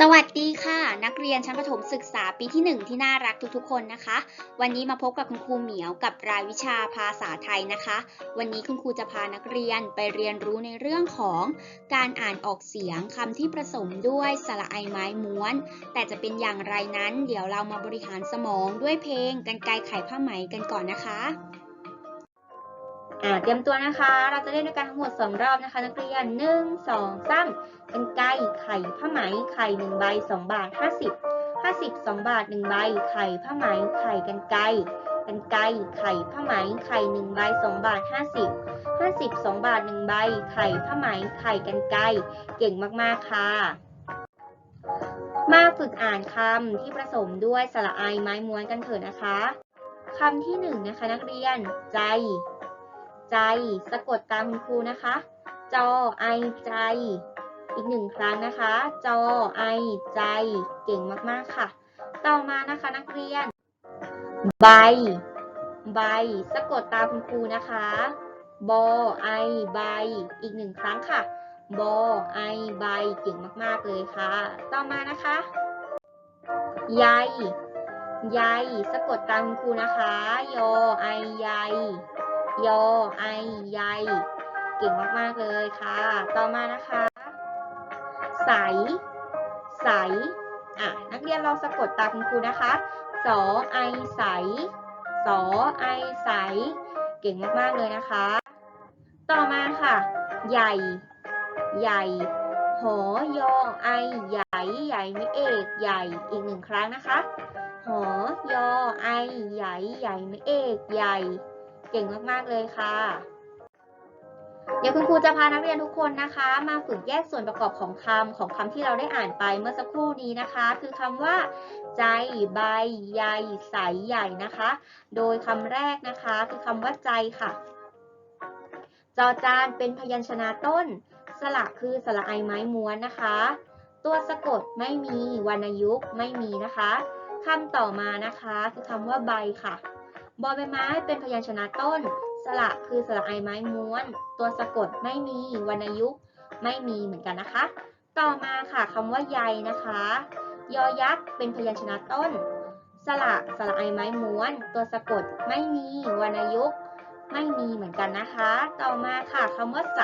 สวัสดีค่ะ นักเรียนชั้นประถมศึกษาปีที่ 1 ที่น่ารักทุกๆคนนะคะ วันนี้มาพบกับคุณครูเหมียวกับรายวิชาภาษาไทยนะคะ วันนี้คุณครูจะพานักเรียนไปเรียนรู้ในเรื่องของการอ่านออกเสียงคำที่ผสมด้วยสระไอไม้ม้วน แต่จะเป็นอย่างไรนั้น เดี๋ยวเรามาบริหารสมองด้วยเพลงกันไกรไขผ้าไหมกันก่อนนะคะ เตรียมตัวนะคะ เราจะเล่นด้วยกันทั้งหมด 2 รอบนะคะ นักเรียน 1 2 3กันไกรไข่ผ้าไหมไข่1ใบ2 บาท 50 50 2 บาท 1 ใบ ไข่ผ้าไหมไข่กันไกรกันไกรไข่ผ้าไหมไข่1ใบ2 บาท 50 50 2 บาท 1 ใบ ไข่ผ้าไหมไข่กันไกรเก่งมากๆค่ะมาฝึกอ่านคำที่ผสมด้วยสระไอไม้ม้วนกันเถอะนะคะคำที่หนึ่งนะคะนักเรียนใจ ใจ สะกดตามคุณครูนะคะ จอไอใจ อีกหนึ่งครั้งนะคะ จอไอใจ เก่งมากๆค่ะ ต่อมานะคะนักเรียน ใบ ใบ สะกดตามคุณครูนะคะ บอไอใบ อีกหนึ่งครั้งค่ะ บอไอใบ เก่งมากๆเลยค่ะ ต่อมานะคะใยใยสะกดตามคุณครูนะคะ ยอไอใย ยอไอใยเก่งมาก ๆ เลยค่ะ ต่อมานะคะ ใส ใส อะ นักเรียนลองสะกดตามคุณครูนะคะ สอไอใส สอไอใส เก่งมาก ๆ เลยนะคะ ต่อมาค่ะ ใหญ่ ใหญ่หอยอไอใหญ่ใหญ่ไม่เอกใหญ่อีกหนึ่งครั้งนะคะ หอยอไอใหญ่ใหญ่ไม่เอกใหญ่ เก่งมากๆเลยค่ะ เดี๋ยวคุณครูจะพานักเรียนทุกคนนะคะ มาฝึกแยกส่วนประกอบของคำของคำที่เราได้อ่านไปเมื่อสักครู่นี้นะคะ คือคำว่า ใจใบใยใสใหญ่นะคะ โดยคำแรกนะคะ คือคำว่าใจค่ะ จอจานเป็นพยัญชนะต้น สระคือสระไอไม้ม้วนนะคะ ตัวสะกดไม่มีวรรณยุกต์ไม่มีนะคะคำต่อมานะคะ คือคำว่าใบค่ะ บอใบไม้เป็นพยัญชนะต้น สระคือสระไอไม้ม้วน ตัวสะกดไม่มี วรรณยุกต์ไม่มีเหมือนกันนะคะ ต่อมาค่ะคำว่าใยนะคะ ยอยักษ์เป็นพยัญชนะต้น สระสระไอไม้ม้วน ตัวสะกดไม่มี วรรณยุกต์ไม่มีเหมือนกันนะคะ ต่อมาค่ะคำว่าใส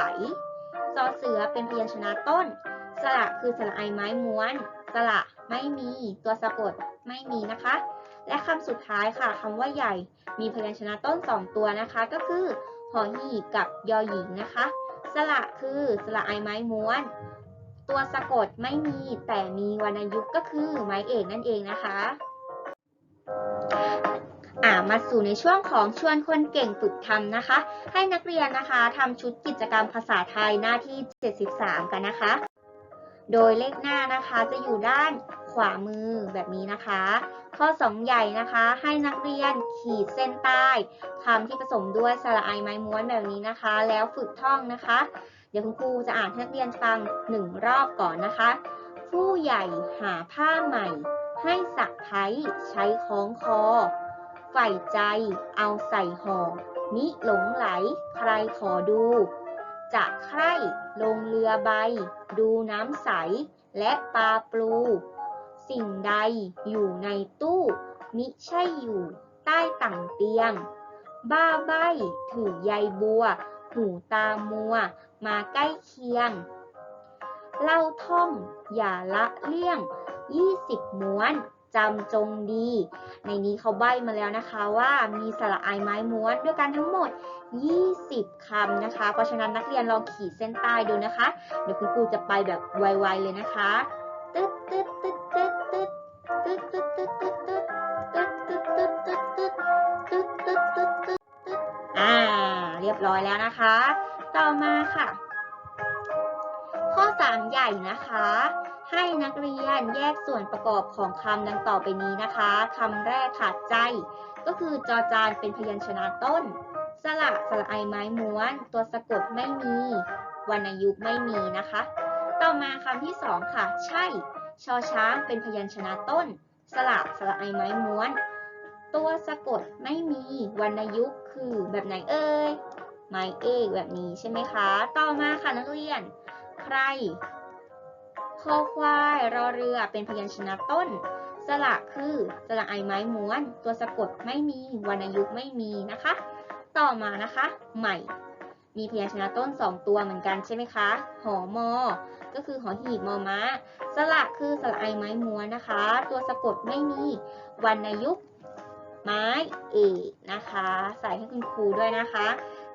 ซอเสือเป็นพยัญชนะต้น สระคือสระไอไม้ม้วน สระไม่มี ตัวสะกดไม่มีนะคะ และคำสุดท้ายค่ะคำว่าใหญ่ มีพยัญชนะต้น 2 ตัวนะคะ ก็คือหอหีบกับยอหญิงนะคะ สระคือสระไอไม้ม้วน ตัวสะกดไม่มีแต่มีวรรณยุกต์ก็คือไม้เอกนั่นเองนะคะอ่ามาสู่ในช่วงของชวนคนเก่งฝึกทำนะคะ ให้นักเรียนนะคะทำชุดกิจกรรมภาษาไทยหน้าที่ 73 กันนะคะ โดยเลขหน้านะคะจะอยู่ด้านขวามือแบบนี้นะคะ ข้อ 2 ใหญ่นะคะ ให้นักเรียนขีดเส้นใต้คำที่ผสมด้วยสระไอไม้ม้วนแบบนี้นะคะ แล้วฝึกท่องนะคะ เดี๋ยวคุณครูจะอ่านให้นักเรียนฟังหนึ่งรอบก่อนนะคะ ผู้ใหญ่หาผ้าใหม่ ให้สะพ้ายใช้คล้องคอใฝ่ใจเอาใส่ห่อมิหลงไหลใครขอดู จะใคร่ลงเรือใบ ดูน้ำใส และปลาปลู สิ่งใดอยู่ในตู้ มิใช่อยู่ใต้ต่างเตียง บ้าใบถือใยบัว หูตามัว มาใกล้เคียง เล่าท่อง อย่าละเลี่ยง 20 ม้วนจำจงดี ในนี้เขาใบ้มาแล้วนะคะว่ามีสระไอไม้ม้วนด้วยกันทั้งหมด 20 คำนะคะ เพราะฉะนั้นนักเรียนลองขีดเส้นใต้ดูนะคะ เดี๋ยวคุณครูจะไปแบบไวๆเลยนะคะ ตึ๊ดตึ๊ดตึ๊ดตึ๊ด รียบร้อยแล้วนะคะ ต่อมาค่ะ ข้อ 3 ใหญ่นะคะ ให้นักเรียนแยกส่วนประกอบของคำดังต่อไปนี้นะคะคำแรกค่ะใจ ก็คือจอจานเป็นพยัญชนะต้น สระสระไอไม้ม้วน ตัวสะกดไม่มีวรรณยุกต์ไม่มีนะคะ ต่อมาคำที่สองค่ะ ใช่ ชอช้างเป็นพยัญชนะต้น สระสระไอไม้ม้วน ตัวสะกดไม่มีวรรณยุกต์คือแบบไหนเอ่ย ไม้เอกแบบนี้ใช่ไหมคะ ต่อมาค่ะนักเรียน ใครคอควายรอเรือเป็นพยัญชนะต้น สระคือสระไอไม้ม้วน ตัวสะกดไม่มี วรรณยุกต์ไม่มีนะคะ ต่อมานะคะ ใหม่ มีพยัญชนะต้น 2 ตัวเหมือนกันใช่ไหมคะ หอมอ ก็คือหอหีบมอม้า สระคือสระไอไม้ม้วนนะคะ ตัวสะกดไม่มี วรรณยุกต์ไม้เอกนะคะ ใส่ให้คุณครูด้วยนะคะ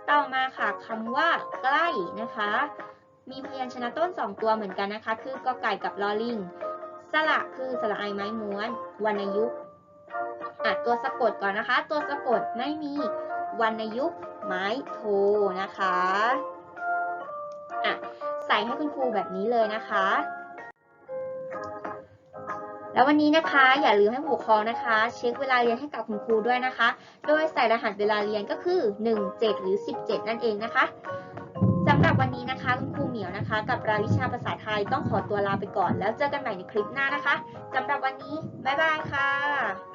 ต่อมาค่ะคำว่าใกล้นะคะ มีพยัญชนะต้น 2 ตัวเหมือนกันนะคะ คือกอไก่กับลอลิงสระคือสระไอไม้ม้วนวรรณยุกต์อะตัวสะกดก่อนนะคะ ตัวสะกดไม่มีวรรณยุกต์ไม้โทนะคะอะใส่ให้คุณครูแบบนี้เลยนะคะ แล้ววันนี้นะคะอย่าลืมให้ผู้ปกครองนะคะ เช็คเวลาเรียนให้กับคุณครูด้วยนะคะ โดยใส่รหัสเวลาเรียนก็คือ 1 7 หรือ 17 นั่นเองนะคะสำหรับวันนี้นะคะคุณครูเหมียวนะคะ กับรายวิชาภาษาไทยต้องขอตัวลาไปก่อน แล้วเจอกันใหม่ในคลิปหน้านะคะสำหรับวันนี้บ๊ายบายค่ะ